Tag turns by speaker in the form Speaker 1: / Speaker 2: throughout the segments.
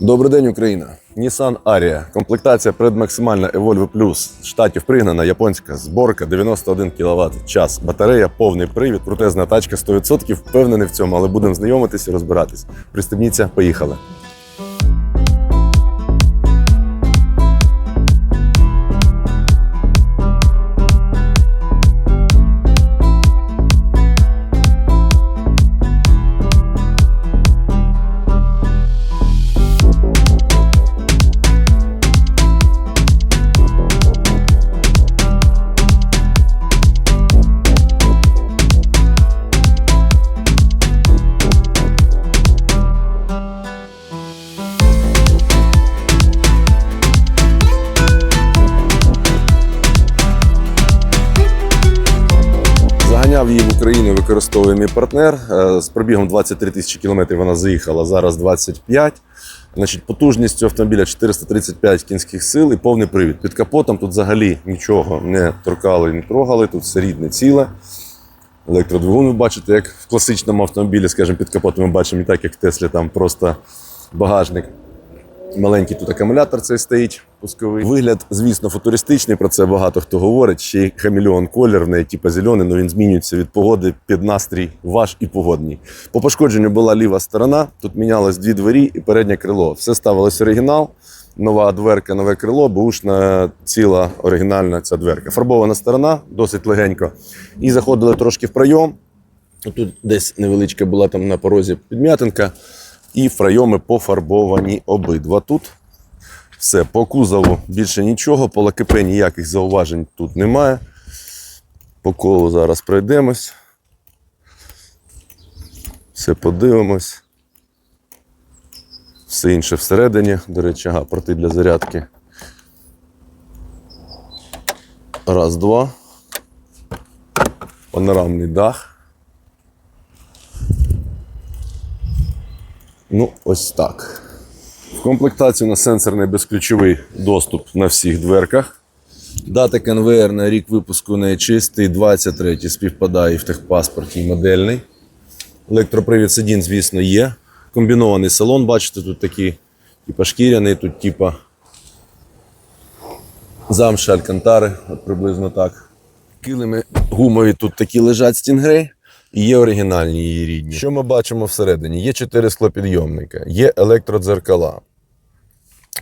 Speaker 1: Добрий день, Україна. Nissan Aria. Комплектація предмаксимальна Evolve Plus. Штатів пригнана японська зборка 91 кВт час. Батарея, повний привід, крутезна тачка 100%. Впевнений в цьому, але будемо знайомитися і розбиратись. Пристебніться, поїхали. Мій партнер. Е, З пробігом 23 тисячі кілометрів вона заїхала, зараз 25. Значить, потужністю автомобіля 435 кінських сил і повний привід. Під капотом тут взагалі нічого не торкали, не трогали. Тут все рідне ціле. Електродвигун ви бачите, як в класичному автомобілі, скажімо, під капотом ми бачимо не так, як в Теслі, там просто багажник. Маленький тут акумулятор цей стоїть пусковий. Вигляд, звісно, футуристичний, про це багато хто говорить. Ще й хамелеон колір, в неї типу зелений, але він змінюється від погоди під настрій ваш і погодній. По пошкодженню була ліва сторона, тут мінялось дві двері і переднє крило. Все ставилось оригінал, нова дверка, нове крило, бушна ціла оригінальна ця дверка. Фарбована сторона, досить легенько. І заходили трошки в пройом. Тут десь невеличка була там на порозі підм'ятинка. І фрайоми пофарбовані обидва тут. Все, по кузову більше нічого, по лакепе ніяких зауважень тут немає. По колу зараз пройдемось. Все подивимось. Все інше всередині. До речі, ага, порти для зарядки. Раз, два. Панорамний дах. Ну, ось так. В комплектації у нас сенсорний безключовий доступ на всіх дверках. Дата конвейер на рік випуску не чистий, 23 співпадає в техпаспорті і модельний. Електропривід сидінь, звісно, є. Комбінований салон, бачите, тут такий, типа шкіряний, тут типа замші алькантари, от приблизно так. Килими гумові тут такі лежать стінгрей. І є оригінальні її рідні. Що ми бачимо всередині? Є чотири склопідйомника, є електродзеркала,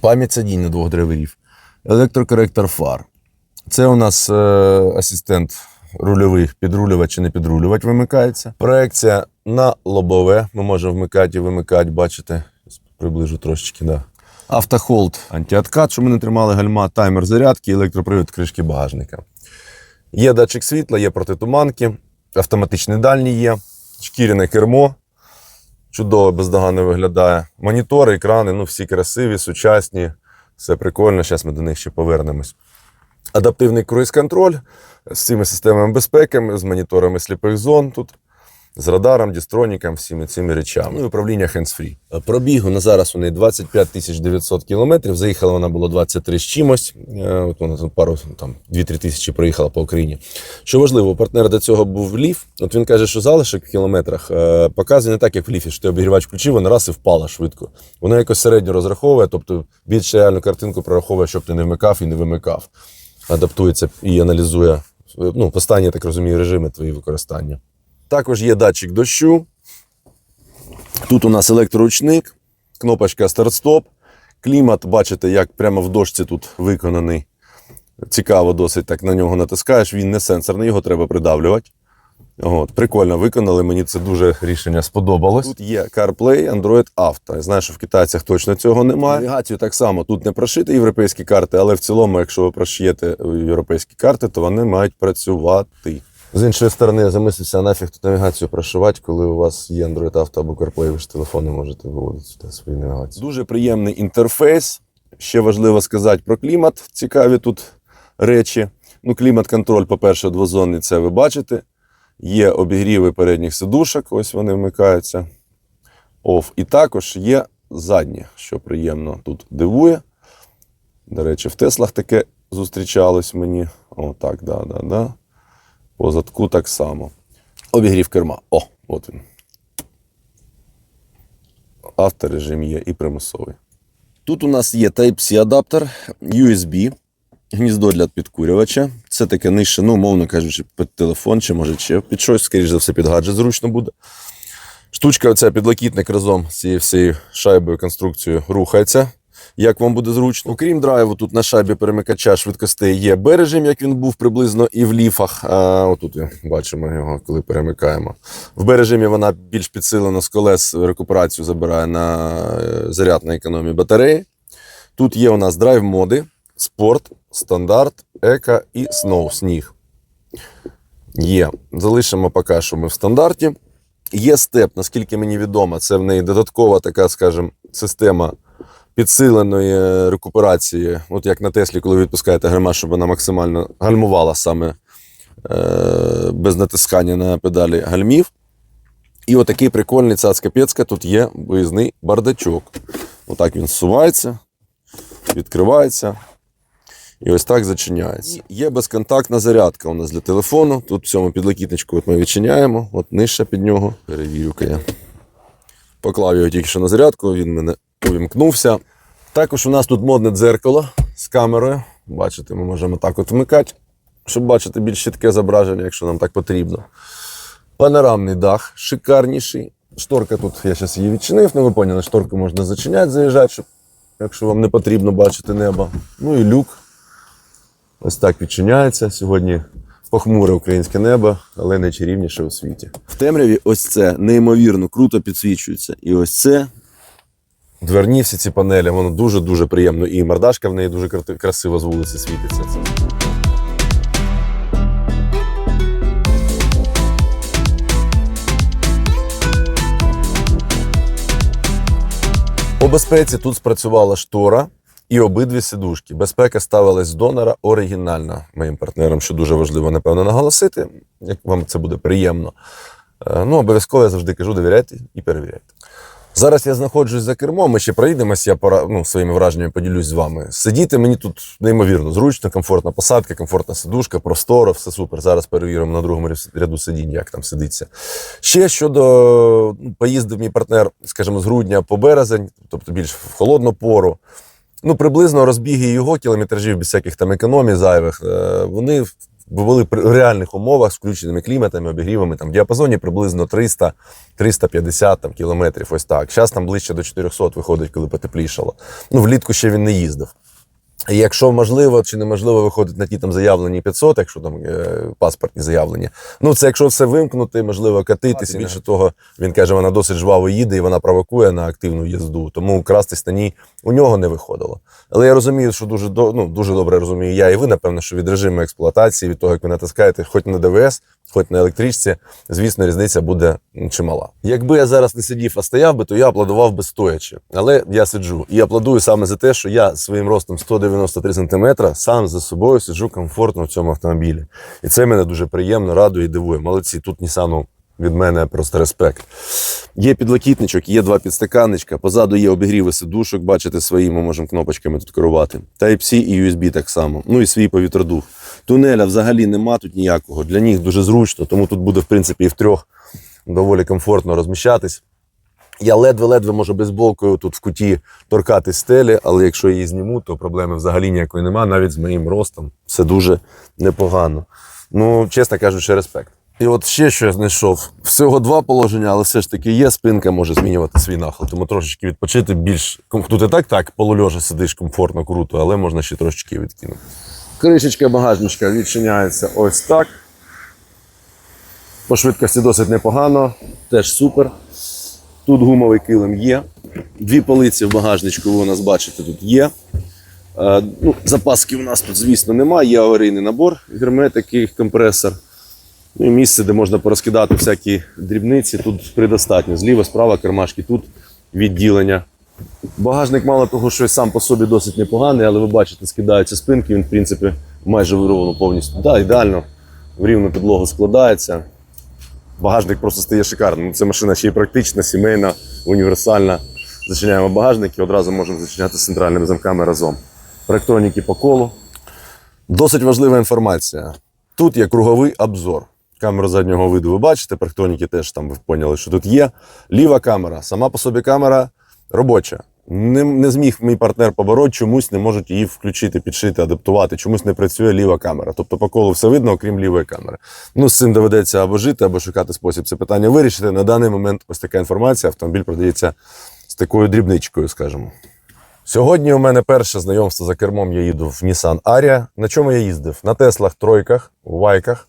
Speaker 1: пам'ять сидінь на двох драйверів, електрокоректор фар. Це у нас е, асистент рульовий, підрулювати чи не підрулювати вимикається. Проекція на лобове. Ми можемо вмикати і вимикати, бачите, приближу трошечки, да. Автохолд, антиоткат, щоб ми не тримали гальма, таймер зарядки, електропривід кришки багажника. Є датчик світла, є протитуманки, автоматичний дальній є, шкіряне кермо. Чудово, бездоганно виглядає. Монітори, екрани, ну всі красиві, сучасні, все прикольно. Зараз ми до них ще повернемось. Адаптивний круїз-контроль з цими системами безпеки, з моніторами сліпих зон тут, з радаром, дістроніком, всіми цими речами. Ну і управління hands-free. Пробігу на зараз у неї 25 тисяч 900 кілометрів. Заїхала вона було 23 з чимось. Е, От вона тут пару там 2-3 тисячі проїхала по Україні. Що важливо, у партнера до цього був ліф. От він каже, що залишок в кілометрах е, показує не так, як в ліфі, що ти обігрівач включив, вона раз і впала швидко. Воно якось середньо розраховує, тобто більш реальну картинку прораховує, щоб ти не вмикав і не вимикав. Адаптується і аналізує ну, останні, я так розумію, режими твої використання. Також є датчик дощу. Тут у нас електроручник, кнопочка старт-стоп. Клімат, бачите, як прямо в дошці тут виконаний. Цікаво, досить так на нього натискаєш. Він не сенсорний, його треба придавлювати. От, прикольно виконали, мені це дуже рішення сподобалось. Тут є CarPlay, Android Auto. Я знаю, що в китайцях точно цього немає. Навігацію так само тут не прошити європейські карти, але в цілому, якщо ви прошиєте європейські карти, то вони мають працювати. З іншої сторони, я замислився, нафіг тут навігацію прошивати, коли у вас є Android Auto або CarPlay, ви ж телефони можете виводити сюди свої навігації. Дуже приємний інтерфейс. Ще важливо сказати про клімат. Цікаві тут речі. Ну, клімат-контроль, по-перше, двозонний, це ви бачите. Є обігріви передніх сидушок, ось вони вмикаються. Оф. І також є заднє, що приємно тут дивує. До речі, в Теслах таке зустрічалось мені. О, так, да, да, да. По задку так само. Обігрів керма. О, от він. Авторежим є і примусовий. Тут у нас є Type-C адаптер, USB, гніздо для підкурювача. Це таке нижче, ну, мовно кажучи, під телефон чи може ще під щось, скоріш за все, під гаджет зручно буде. Штучка, оця підлокітник разом з цією всією шайбою конструкцією рухається. Як вам буде зручно. Окрім драйву, тут на шайбі перемикача швидкостей є Б-режим, як він був приблизно і в ліфах. А, отут бачимо його, коли перемикаємо. В Б-режимі вона більш підсилена з колес рекуперацію забирає на е, заряд на економії батареї. Тут є у нас драйв-моди, спорт, стандарт, еко і сноу, сніг. Є. Залишимо поки що ми в стандарті. Є степ, наскільки мені відомо, це в неї додаткова така, скажімо, система підсиленої рекуперації. От як на Теслі, коли відпускаєте гальма, щоб вона максимально гальмувала саме е, без натискання на педалі гальмів. І отакий прикольний цацка пецька тут є виїзний бардачок. Отак він зсувається, відкривається. І ось так зачиняється. Є безконтактна зарядка у нас для телефону. Тут в цьому підлокітничку от ми відчиняємо, от нижче під нього. Перевірю-ка я. Поклав його тільки що на зарядку, він мене увімкнувся. Також у нас тут модне дзеркало з камерою. Бачите, ми можемо так от вмикати, щоб бачити більш чітке зображення, якщо нам так потрібно. Панорамний дах шикарніший. Шторка тут, я зараз її відчинив, ну ви поняли, шторку можна зачиняти, заїжджати, щоб, якщо вам не потрібно бачити небо. Ну і люк. Ось так відчиняється. Сьогодні похмуре українське небо, але найчарівніше у світі. В темряві ось це неймовірно круто підсвічується. І ось це. Дверні всі ці панелі, воно дуже-дуже приємно. І мордашка в неї дуже красиво з вулиці світиться. По безпеці тут спрацювала штора і обидві сидушки. Безпека ставилась з донора оригінальна моїм партнерам, що дуже важливо, напевно, наголосити, як вам це буде приємно. Е, Ну, обов'язково я завжди кажу, довіряйте і перевіряйте. Зараз я знаходжусь за кермом, ми ще проїдемось, я пора, ну, своїми враженнями поділюсь з вами. Сидіти мені тут неймовірно зручно, комфортна посадка, комфортна сидушка, просторо, все супер. Зараз перевіримо на другому ряду сидінь, як там сидиться. Ще щодо ну, поїздив мій партнер, скажімо, з грудня по березень, тобто більш в холодну пору. Ну, приблизно розбіги його кілометражів без всяких там економій зайвих. е, Вони були при реальних умовах з включеними кліматами, обігрівами, там в діапазоні приблизно 300-350 там, кілометрів. Ось так. Зараз там ближче до 400 виходить, коли потеплішало. Ну, влітку ще він не їздив. І якщо можливо чи неможливо виходить на ті там заявлені 500, якщо там е, паспортні заявлення. Ну це якщо все вимкнути, можливо, катитися. Більше того, він каже, вона досить жваво їде і вона провокує на активну їзду. Тому крастись на ній у нього не виходило. Але я розумію, що дуже ну, дуже добре розумію я і ви, напевно, що від режиму експлуатації, від того, як ви натискаєте, хоч на ДВС, хоч на електричці, звісно, різниця буде чимала. Якби я зараз не сидів, а стояв би, то я аплодував би стоячи. Але я сиджу і аплодую саме за те, що я своїм ростом 193 см сам за собою сиджу комфортно в цьому автомобілі. І це мене дуже приємно, радує і дивує. Молодці, тут Нісану від мене просто респект. Є підлокітничок, є два підстаканничка. Позаду є обігріви сидушок, бачите, свої ми можемо кнопочками тут керувати. Type-C і USB так само. Ну і свій повітродув. Тунеля взагалі нема тут ніякого. Для них дуже зручно, тому тут буде, в принципі, і втрьох доволі комфортно розміщатись. Я ледве-ледве можу бейсболкою тут в куті торкати стелі, але якщо її зніму, то проблеми взагалі ніякої нема, навіть з моїм ростом. Все дуже непогано. Ну, чесно кажучи, респект. І от ще що я знайшов. Всього два положення, але все ж таки є. Спинка може змінювати свій нахил. Тому трошечки відпочити більш. Тут і так так полульожа сидиш комфортно, круто, але можна ще трошечки відкинути. Кришечка багажничка відчиняється ось так. По швидкості досить непогано, теж супер. Тут гумовий килим є. Дві полиці в багажничку ви у нас бачите, тут є. Е, ну, запаски у нас тут, звісно, немає. Є аварійний набор, герметики, компресор. Ну, і місце, де можна порозкидати всякі дрібниці, тут предостатньо. Зліва, справа, кармашки, тут відділення. Багажник, мало того, що сам по собі досить непоганий, але ви бачите, скидаються спинки, він, в принципі, майже вирвано повністю. Так, ідеально, в рівну підлогу складається. Багажник просто стає шикарним. Це машина ще й практична, сімейна, універсальна. Зачиняємо багажник і одразу можемо зачиняти з центральними замками разом. Проектроніки по колу. Досить важлива інформація. Тут є круговий обзор. Камеру заднього виду ви бачите, проектроніки теж там ви поняли, що тут є. Ліва камера, сама по собі камера робоча. Не, не зміг мій партнер побороть, чомусь не можуть її включити, підшити, адаптувати, чомусь не працює ліва камера. Тобто по колу все видно, окрім лівої камери. Ну, з цим доведеться або жити, або шукати спосіб це питання вирішити. На даний момент ось така інформація. Автомобіль продається з такою дрібничкою, скажімо. Сьогодні у мене перше знайомство за кермом. Я їду в Nissan Aria. На чому я їздив? На Теслах тройках, Вайках,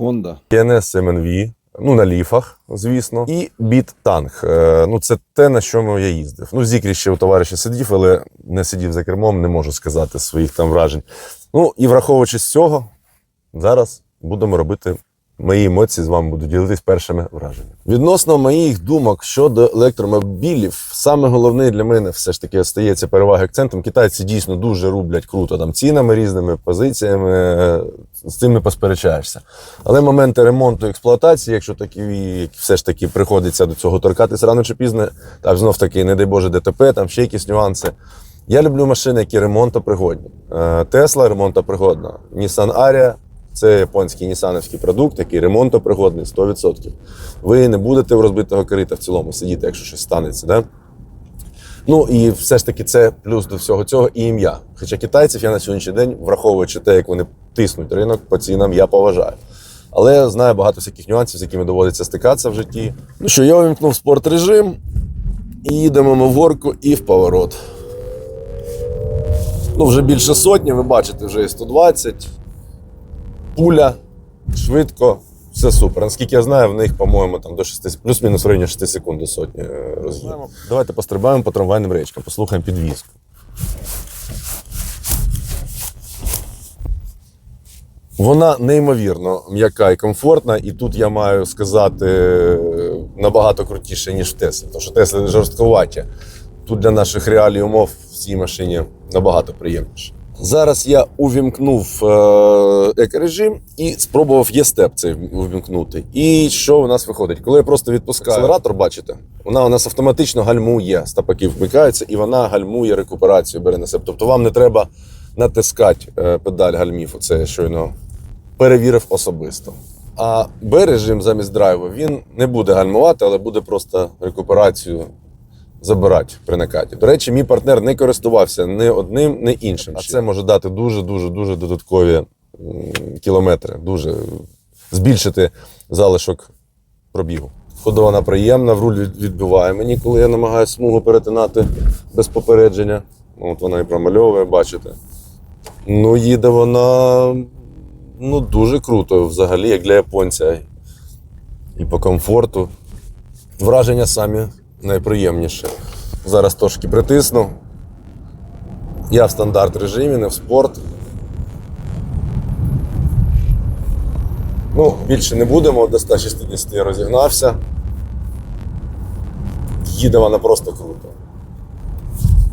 Speaker 2: Honda.
Speaker 1: КНС МНВ, ну на ліфах, звісно, і біт танк. Е, ну, це те, на чому я їздив. Ну, зікрі ще у товариша сидів, але не сидів за кермом, не можу сказати своїх там вражень. Ну і враховуючи з цього, зараз будемо робити. Мої емоції з вами буду ділитись першими враженнями. Відносно моїх думок щодо електромобілів, саме головне для мене все ж таки остається перевага акцентом. Китайці дійсно дуже рублять круто там цінами різними позиціями. е, З цим не посперечаєшся. Але моменти ремонту експлуатації, якщо такі все ж таки приходиться до цього торкатись рано чи пізно, так знов таки, не дай Боже, ДТП, там ще якісь нюанси. Я люблю машини, які ремонтопригодні. Е, Тесла ремонтопригодна. Nissan Aria це японський нісановський продукт, який ремонтопригодний 100%. Ви не будете в розбитого корита в цілому сидіти, якщо щось станеться. Да? Ну і все ж таки це плюс до всього цього і ім'я. Хоча китайців я на сьогоднішній день, враховуючи те, як вони тиснуть ринок по цінам, я поважаю. Але знаю багато всяких нюансів, з якими доводиться стикатися в житті. Ну що, я увімкнув спорт режим і їдемо ми в горку і в поворот. Ну, вже більше сотні, ви бачите, вже і 120. Пуля, швидко, все супер. Наскільки я знаю, в них, по-моєму, там до 6, плюс-мінус в районі 6 секунд до сотні е. Давайте пострибаємо по трамвайним речкам, послухаємо підвізку. Вона неймовірно м'яка і комфортна, і тут я маю сказати е, набагато крутіше, ніж в Теслі. Тому що Тесли жорстковаті. Тут для наших реалій умов в цій машині набагато приємніше. Зараз я увімкнув е, екорежим і спробував є-степ цей увімкнути. І що у нас виходить? Коли я просто відпускаю акселератор, бачите, вона у нас автоматично гальмує, стапаки вмикаються, і вона гальмує рекуперацію, бере на себе. Тобто вам не треба натискати е, педаль гальмів. Оце я щойно перевірив особисто. А Б-режим замість драйву він не буде гальмувати, але буде просто рекуперацію забирати при накаті. До речі, мій партнер не користувався ні одним, ні іншим. А це може дати дуже, дуже, дуже додаткові кілометри, дуже збільшити залишок пробігу. Ходова вона приємна, в руль відбиває мені, коли я намагаюся смугу перетинати без попередження. От вона і промальовує, бачите. Ну, їде вона ну, дуже круто, взагалі, як для японця. І по комфорту. Враження самі найприємніше. Зараз трошки притисну. Я в стандарт режимі, не в спорт. Ну, більше не будемо, до 160 я розігнався. Їде вона просто круто.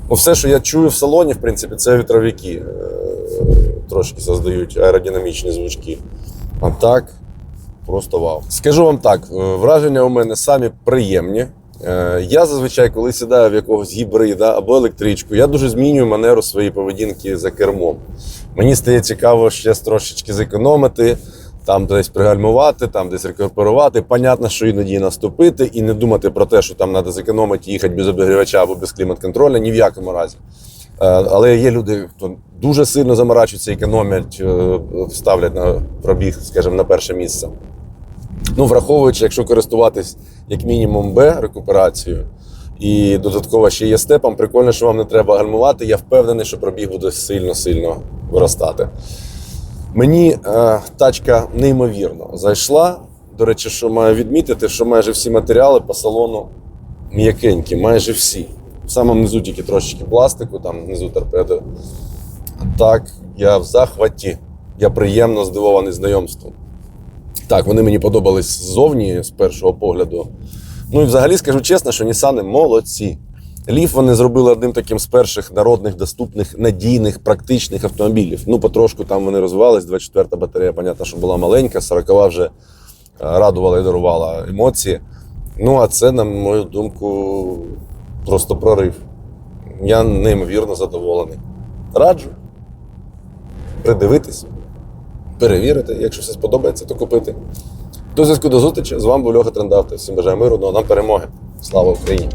Speaker 1: Ну, все, що я чую в салоні, в принципі, це вітровики. Е, Трошки создають аеродинамічні звучки. А так, просто вау. Скажу вам так, е, враження у мене самі приємні. Е, Я зазвичай, коли сідаю в якогось гібрида або електричку, я дуже змінюю манеру своєї поведінки за кермом. Мені стає цікаво ще трошечки зекономити, там десь пригальмувати, там десь рекуперувати. Понятно, що іноді наступити і не думати про те, що там треба зекономити, їхати без обігрівача або без клімат-контролю, ні в якому разі. Е, Але є люди, хто дуже сильно заморачуються, економлять, е, ставлять на пробіг, скажімо, на перше місце. Ну, враховуючи, якщо користуватись як мінімум Б рекуперацією, і додатково ще є степом, прикольно, що вам не треба гальмувати. Я впевнений, що пробіг буде сильно-сильно виростати. Мені е, тачка неймовірно зайшла. До речі, що маю відмітити, що майже всі матеріали по салону м'якенькі, майже всі. В самому низу тільки трошечки пластику, там внизу торпеди. Так, я в захваті. Я приємно здивований знайомством. Так, вони мені подобались ззовні з першого погляду. Ну і взагалі скажу чесно, що Нісани молодці. Ліф вони зробили одним таким з перших народних, доступних, надійних, практичних автомобілів. Ну, потрошку там вони розвивались. 24-та батарея, понятно, що була маленька, 40-ва вже е, радувала і дарувала емоції. Ну, а це, на мою думку, просто прорив. Я неймовірно задоволений. Раджу придивитись, перевірити. Якщо все сподобається, то купити. До зв'язку до зустрічі. З вами був Льоха Трендавто. Всім бажаю миру, ну а нам перемоги. Слава Україні!